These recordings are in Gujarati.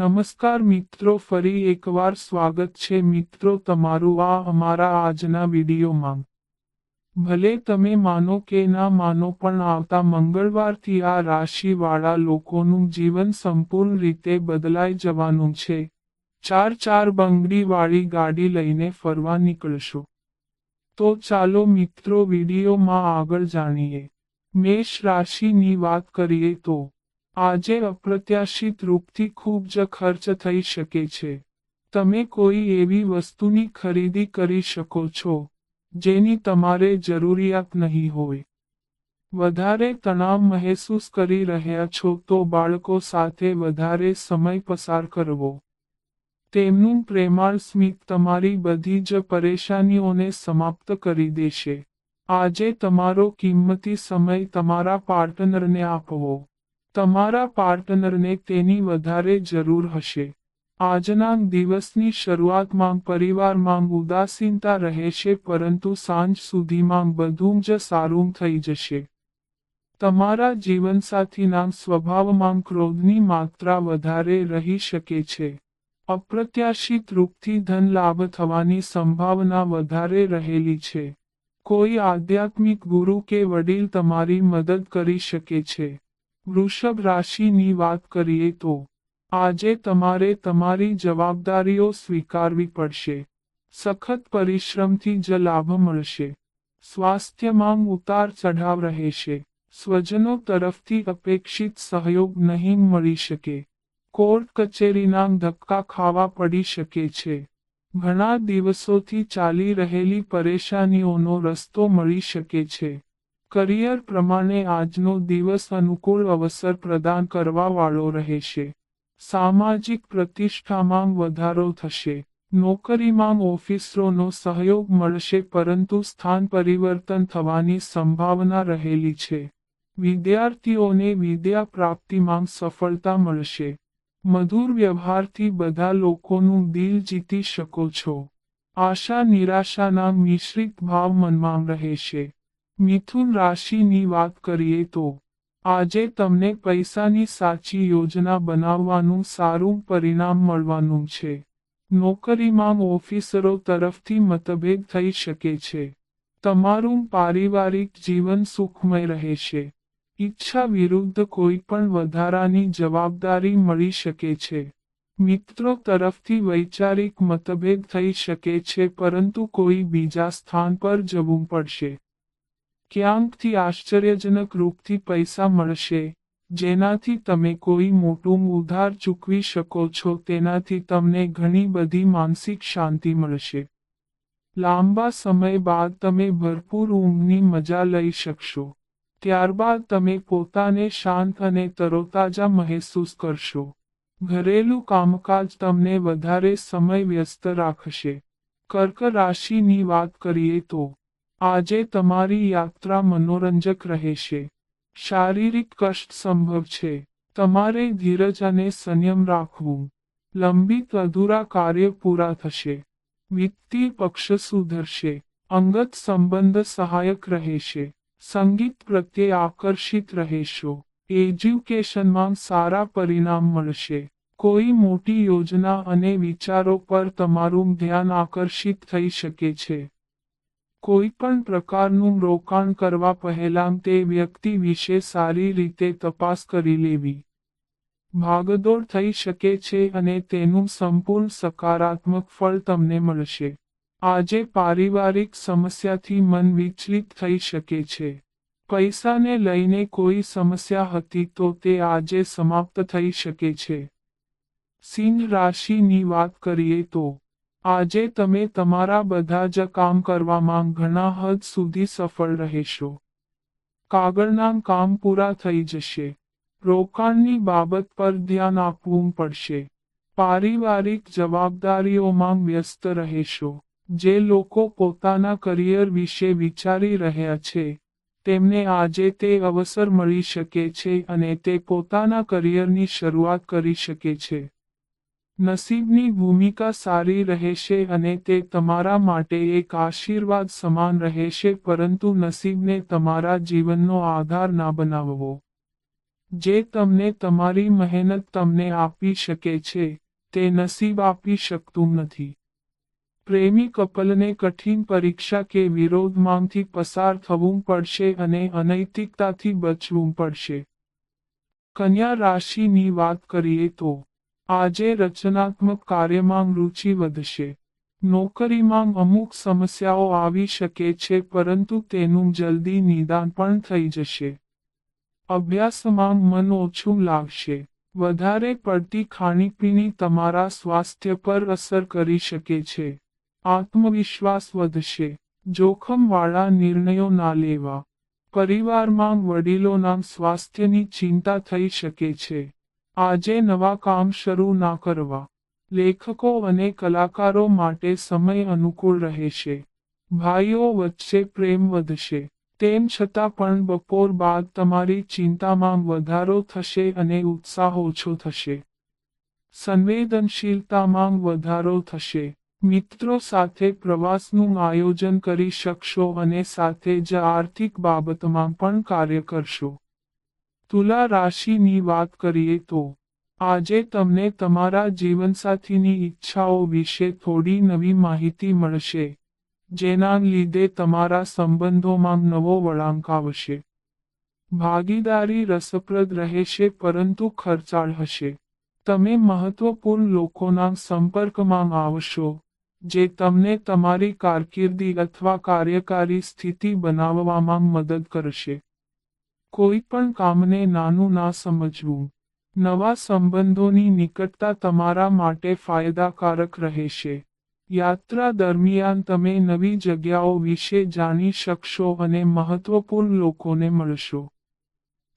નમસ્કાર મિત્રો, ફરી એકવાર સ્વાગત છે મિત્રો તમારું આ અમારા આજના વિડીયોમાં. ભલે તમે માનો કે ના માનો, પણ આવતા મંગળવારથી આ રાશિવાળા લોકોનું જીવન સંપૂર્ણ રીતે બદલાઈ જવાનું છે. ચાર ચાર બંગડીવાળી ગાડી લઈને ફરવા નીકળશો. તો ચાલો મિત્રો વિડીયોમાં આગળ જાણીએ. મેષ રાશિની વાત કરીએ તો આજે અપ્રત્યાશિત રૂપથી ખૂબ જ ખર્ચ થઈ શકે છે. તમે કોઈ એવી વસ્તુની ખરીદી કરી શકો છો, જેની તમારે જરૂરિયાત નહીં હોય. વધારે તણાવ મહેસૂસ કરી રહ્યા છો તો બાળકો સાથે વધારે સમય પસાર કરવો. તેમનું પ્રેમાળ સ્મિત તમારી બધી જ પરેશાનીઓને સમાપ્ત કરી દેશે. આજે તમારો કિંમતી સમય તમારા પાર્ટનરને આપવો. તમારા પાર્ટનરને તેની વધારે જરૂર હશે. આજના દિવસની શરૂઆતમાં પરિવારમાં ઉદાસીનતા રહેશે પરંતુ સાંજ સુધીમાં બધું જ સારું થઈ જશે. તમારા જીવનસાથીના સ્વભાવમાં ક્રોધની માત્રા વધારે રહી શકે છે. અપ્રત્યાશિત રૂપથી ધન લાભ થવાની સંભાવના વધારે રહેલી છે. કોઈ આધ્યાત્મિક ગુરુ કે વડીલ તમારી મદદ કરી શકે છે. વૃષભ રાશિની વાત કરીએ તો આજે તમારે તમારી જવાબદારીઓ સ્વીકારવી પડશે. સખત પરિશ્રમથી જ લાભ મળશે. સ્વાસ્થ્યમાં ઉતાર ચઢાવ રહેશે. સ્વજનો તરફથી અપેક્ષિત સહયોગ નહીં મળી શકે. કોર્ટ કચેરીના ધક્કા ખાવા પડી શકે છે. ઘણા દિવસોથી ચાલી રહેલી પરેશાનીઓનો રસ્તો મળી શકે છે. કરિયર પ્રમાણે આજનો દિવસ અનુકૂળ અવસર પ્રદાન કરવાવાળો રહેશે. સામાજિક પ્રતિષ્ઠામાં વધારો થશે. નોકરીમાં ઓફિસરોનો સહયોગ મળશે પરંતુ સ્થાન પરિવર્તન થવાની સંભાવના રહેલી છે. વિદ્યાર્થીઓને વિદ્યા પ્રાપ્તિમાં સફળતા મળશે. મધુર વ્યવહારથી બધા લોકોનું દિલ જીતી શકો છો. આશા નિરાશાના મિશ્રિત ભાવ મનમાં રહેશે. મિથુન રાશિની વાત કરીએ તો, આજે તમને પૈસાની સાચી યોજના બનાવવાનું સારું પરિણામ મળવાનું છે. નોકરીમાં ઓફિસરો તરફથી મતભેદ થઈ શકે છે. તમારું પારિવારિક જીવન સુખમય રહેશે. ઈચ્છા વિરુદ્ધ કોઈ પણ વધારાની જવાબદારી મળી શકે છે. મિત્રો તરફથી વૈચારિક મતભેદ થઈ શકે છે, પરંતુ કોઈ બીજા સ્થાન પર જવું પડશે. ક્યાંકથી આશ્ચર્યજનક રૂપથી પૈસા મળશે. જેનાથી તમે કોઈ મોટું ઉધાર ચૂકવી શકો છો, તેનાથી તમને ઘણી બધી માનસિક શાંતિ મળશે. લાંબા સમય બાદ તમે ભરપૂર ઊંઘની મજા લઈ શકશો. ત્યારબાદ તમે પોતાને શાંત અને તરોતાજા મહેસૂસ કરશો. ઘરેલું કામકાજ તમને વધારે સમય વ્યસ્ત રાખશે. કર્ક રાશિની વાત કરીએ તો આજે તમારી યાત્રા મનોરંજક રહેશે. શારીરિક કષ્ટ સંભવ છે. તમારે ધીરજ અને સંયમ રાખવું. લંબિત અધૂરા કાર્ય પૂરા થશે. વિત્તીય પક્ષ સુધરશે. અંગત સંબંધ સહાયક રહેશે. સંગીત પ્રત્યે આકર્ષિત રહેશો. એજ્યુકેશનમાં સારા પરિણામ મળશે. કોઈ મોટી યોજના અને વિચારો પર તમારું ધ્યાન આકર્ષિત થઈ શકે છે. કોઈ પણ પ્રકારનું રોકાણ કરવા પહેલાં તે વ્યક્તિ વિશે સારી રીતે તપાસ કરી લેવી. ભાગદોડ થઈ શકે છે અને તેનું સંપૂર્ણ સકારાત્મક ફળ તમને મળશે. આજે પારિવારિક સમસ્યાથી મન વિચલિત થઈ શકે છે. પૈસાને લઈને કોઈ સમસ્યા હતી તો તે આજે સમાપ્ત થઈ શકે છે. સિંહ રાશિની વાત કરીએ તો આજે તમે તમારા બધા જ કામ કરવામાં ઘણા હદ સુધી સફળ રહેશો. કાગળના કામ પૂરા થઈ જશે. રોકાણની બાબત પર ધ્યાન આપવું પડશે. પારિવારિક જવાબદારીઓમાં વ્યસ્ત રહેશો. જે લોકો પોતાના કરિયર વિશે વિચારી રહ્યા છે, તેમને આજે તે અવસર મળી શકે છે અને તે પોતાના કરિયરની શરૂઆત કરી શકે છે. નસીબની ભૂમિકા સારી રહેશે અને તે તમારા માટે એક આશીર્વાદ સમાન રહેશે, પરંતુ નસીબને તમારા જીવનનો આધાર ના બનાવવો, જે તમને તમારી મહેનત તમને આપી શકે છે, તે નસીબ આપી શકતું નથી. પ્રેમી કપલને કઠિન પરીક્ષા કે વિરોધમાંથી પસાર થવું પડશે અને અનૈતિકતાથી બચવું પડશે. કન્યા રાશિની વાત કરીએ તો આજે રચનાત્મક કાર્યમાં રુચિ વધશે. નોકરીમાં અમુક સમસ્યાઓ આવી શકે છે, પરંતુ તેનું જલ્દી નિદાન પણ થઈ જશે. અભ્યાસમાં મન ઓછું લાગશે. વધારે પડતી ખાણીપીણી તમારા સ્વાસ્થ્ય પર અસર કરી શકે છે. આત્મવિશ્વાસ વધશે. જોખમવાળા નિર્ણયો ના લેવા. પરિવારમાં વડીલોના સ્વાસ્થ્યની ચિંતા થઈ શકે છે. આજે નવા કામ શરૂ ના કરવા. લેખકો અને કલાકારો માટે સમય અનુકૂળ રહેશે. ભાઈઓ વચ્ચે પ્રેમ વધશે. તેમ છતાં પણ બપોર બાદ તમારી ચિંતામાં વધારો થશે અને ઉત્સાહ ઓછો થશે. સંવેદનશીલતામાં વધારો થશે. મિત્રો સાથે પ્રવાસનું આયોજન કરી શકશો અને સાથે જ આર્થિક બાબતમાં પણ કાર્ય કરશો. તુલા રાશિની વાત કરીએ તો, આજે તમને તમારા જીવનસાથીની ઈચ્છાઓ વિશે થોડી નવી માહિતી મળશે, જેના લીધે તમારા સંબંધોમાં નવો વળાંક આવશે. ભાગીદારી રસપ્રદ રહેશે પરંતુ ખર્ચાળ હશે. તમે મહત્વપૂર્ણ લોકોના સંપર્કમાં આવશો, જે તમને તમારી કારકિર્દી અથવા કાર્યકારી સ્થિતિ બનાવવામાં મદદ કરશે. કોઈ પણ કામને નાનું ના સમજવું. નવા સંબંધોની નિકટતા તમારા માટે ફાયદાકારક રહેશે. યાત્રા દરમિયાન તમે નવી જગ્યાઓ વિશે જાણી શકશો અને મહત્વપૂર્ણ લોકોને મળશો.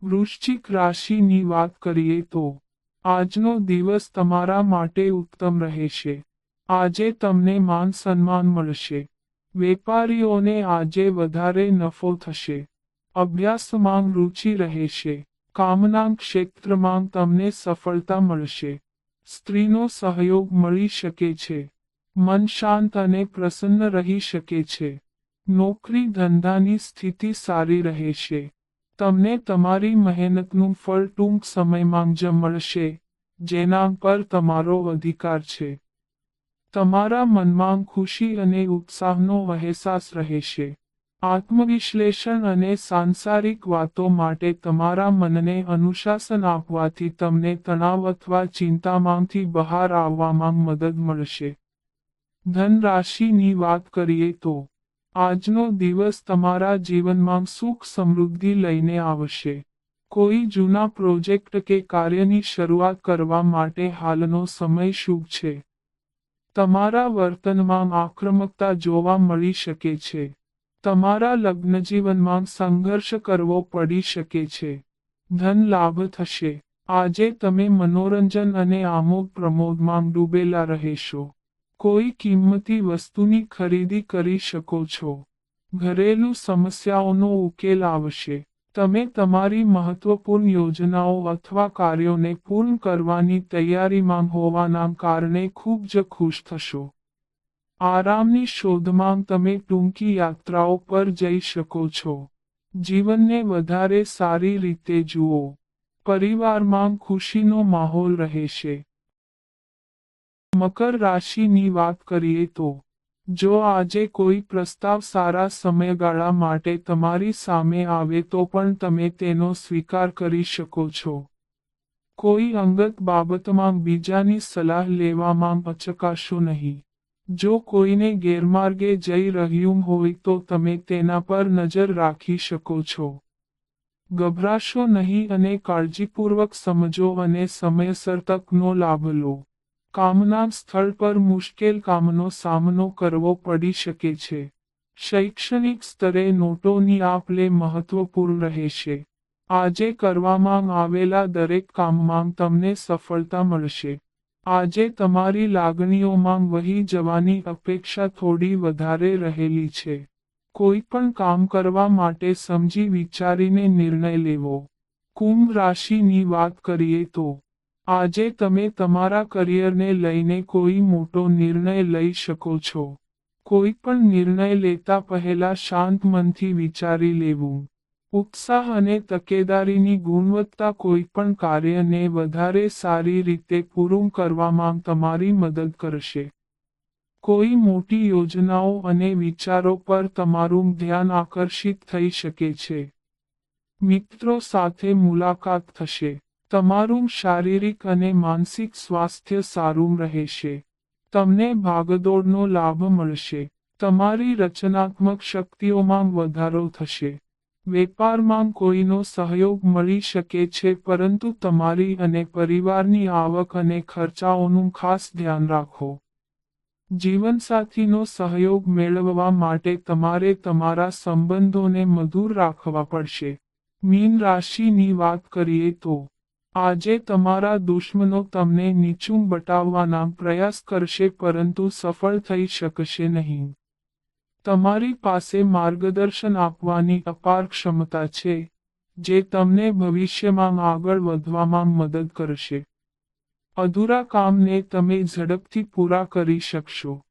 વૃશ્ચિક રાશિની વાત કરીએ તો, આજનો દિવસ તમારા માટે ઉત્તમ રહેશે. આજે તમને માન સન્માન મળશે. વેપારીઓને આજે વધારે નફો થશે. અભ્યાસમાં રુચિ રહેશે કામના ક્ષેત્રમાં તમને સફળતા મળશે. સ્ત્રીનો સહયોગ મળી શકે છે. મન શાંત અને પ્રસન્ન રહી શકે છે. નોકરી ધંધાની સ્થિતિ સારી રહેશે તમને તમારી મહેનતનું ફળ ટૂંક સમયમાં જ મળશે, જેના પર તમારો અધિકાર છે. તમારા મનમાં ખુશી અને ઉત્સાહનો અહેસાસ રહેશે આત્મવિશ્લેષણ અને સાંસારિક વાતો માટે તમારા મનને અનુશાસન આપવાથી તમને તણાવ અથવા ચિંતામાંથી બહાર આવવામાં મદદ મળશે. ધન રાશિની વાત કરીએ તો, આજનો દિવસ તમારા જીવનમાં સુખ સમૃદ્ધિ લઈને આવશે. કોઈ જૂના પ્રોજેક્ટ કે કાર્યની શરૂઆત કરવા માટે હાલનો સમય શુભ છે. તમારા વર્તનમાં આક્રમકતા જોવા મળી શકે છે. તમારા લગ્નજીવનમાં સંઘર્ષ કરવો પડી શકે છે. ધન લાભ થશે. આજે તમે મનોરંજન અને આમોદ પ્રમોદમાં ડૂબેલા રહેશો. કોઈ કિંમતી વસ્તુની ખરીદી કરી શકો છો. ઘરેલું સમસ્યાઓનો ઉકેલ આવશે. તમે તમારી મહત્વપૂર્ણ યોજનાઓ અથવા કાર્યોને પૂર્ણ કરવાની તૈયારીમાં હોવાના કારણે ખૂબ જ ખુશ થશો. આરામની શોધમાં તમે ટૂંકી યાત્રાઓ પર જઈ શકો છો. જીવનને વધારે સારી રીતે જુઓ. પરિવારમાં ખુશીનો માહોલ રહેશે. મકર રાશિની વાત કરીએ તો, જો આજે કોઈ પ્રસ્તાવ સારા સમયગાળા માટે તમારી સામે આવે તો પણ તમે તેનો સ્વીકાર કરી શકો છો. કોઈ અંગત બાબતમાં બીજાની સલાહ લેવામાં અચકાશો નહીં. જો કોઈને ગેરમાર્ગે જઈ રહ્યું હોય તો તમે તેના પર નજર રાખી શકો છો. ગભરાશો નહીં અને કાળજીપૂર્વક સમજો અને સમયસર તકનો લાભ લો. કામના સ્થળ પર મુશ્કેલ કામનો સામનો કરવો પડી શકે છે. શૈક્ષણિક સ્તરે નોટોની આપ લે મહત્વપૂર્ણ રહેશે. આજે કરવામાં આવેલા દરેક કામમાં તમને સફળતા મળશે. આજે તમારી લાગણીઓમાં વહી જવાની અપેક્ષા થોડી વધારે રહેલી છે. કોઈ પણ કામ કરવા માટે સમજી વિચારીને નિર્ણય લેવો. કુંભ રાશિની વાત કરીએ તો, આજે તમે તમારા કરિયરને લઈને કોઈ મોટો નિર્ણય લઈ શકો છો. કોઈ પણ નિર્ણય લેતા પહેલા શાંત મનથી વિચારી લેવું. ઉત્સાહ અને તકેદારીની ગુણવત્તા કોઈપણ કાર્યને વધારે સારી રીતે પૂરું કરવામાં તમારી મદદ કરશે. કોઈ મોટી યોજનાઓ અને વિચારો પર તમારું ધ્યાન આકર્ષિત થઈ શકે છે. મિત્રો સાથે મુલાકાત થશે. તમારું શારીરિક અને માનસિક સ્વાસ્થ્ય સારું રહેશે. તમને ભાગદોડનો લાભ મળશે. તમારી રચનાત્મક શક્તિઓમાં વધારો થશે. વેપારમાં કોઈનો સહયોગ મળી શકે છે, પરંતુ તમારી અને પરિવારની આવક અને ખર્ચાઓનું ખાસ ધ્યાન રાખો. જીવનસાથીનો સહયોગ મેળવવા માટે તમારે તમારા સંબંધોને મધુર રાખવા પડશે. મીન રાશિની વાત કરીએ તો, આજે તમારા દુશ્મનો તમને નીચું બતાવવાના પ્રયાસ કરશે, પરંતુ સફળ થઈ શકશે નહીં. તમારી પાસે માર્ગદર્શન આપવાની અપાર ક્ષમતા છે, જે તમને ભવિષ્યમાં આગળ વધવામાં મદદ કરશે. અધૂરા કામને તમે ઝડપથી પૂરા કરી શકશો.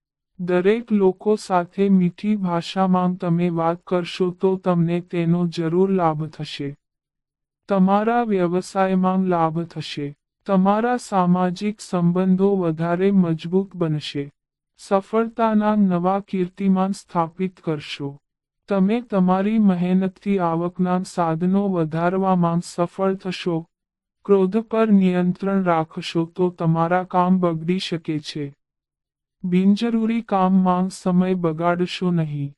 દરેક લોકો સાથે મીઠી ભાષામાં તમે વાત કરશો તો તમને તેનો જરૂર લાભ થશે. તમારા વ્યવસાયમાં લાભ થશે. તમારા સામાજિક સંબંધો વધારે મજબૂત બનશે. સફળતાના નવા કીર્તિમાન સ્થાપિત કરશો. તમે તમારી મહેનતથી આવકના સાધનો વધારવામાં સફળ થશો. ક્રોધ પર નિયંત્રણ રાખશો તો તમારા કામ બગડી શકે છે. બિનજરૂરી કામમાં સમય બગાડશો નહીં.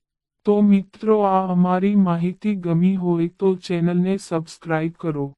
તો મિત્રો આ અમારી માહિતી ગમી હોય તો ચેનલને સબસ્ક્રાઇબ કરો.